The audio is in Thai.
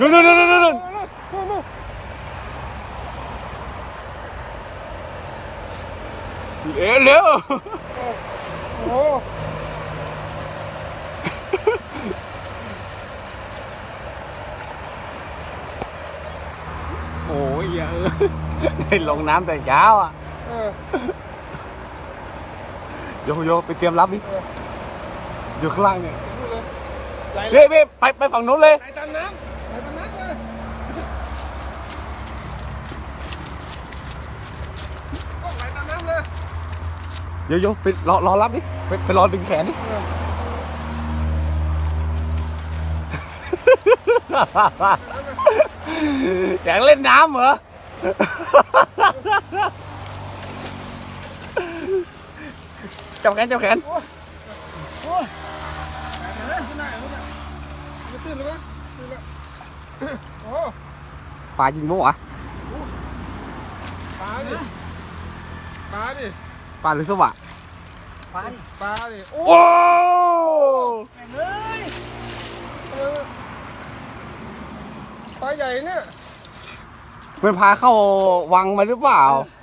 นู่นนู่นนู่นนู่นนู่นเร็วเร็วโอ้โอ้ยเหี้ยเอะได้ลงน้ำแต่เช้าอะเออโยโยไปเตรียมรับดิอยู่ข้างล่างเนี่ยดูเลยไหลเฮ้ยเฮ้ยไปไปฝั่งนู้นเลยไหลตามน้ำไหลตามน้ำเลยก็ไหลตามน้ำเลย โยโยไปรอรอรับดิไปไปรอดึงแขนดิเอออยากเล่นน้ำเหรอ จับแขนจับแขนโอ้ยไหลขึ้นได้ขึ้นได้จริงมั้งวะปลาดิปลาดิ ปลาหรือสวะปลาดิปลาดิโอ้โอ้เลยเออปลาใหญ่เนี่ย มันพาเข้าวังมาหรือเปล่าเ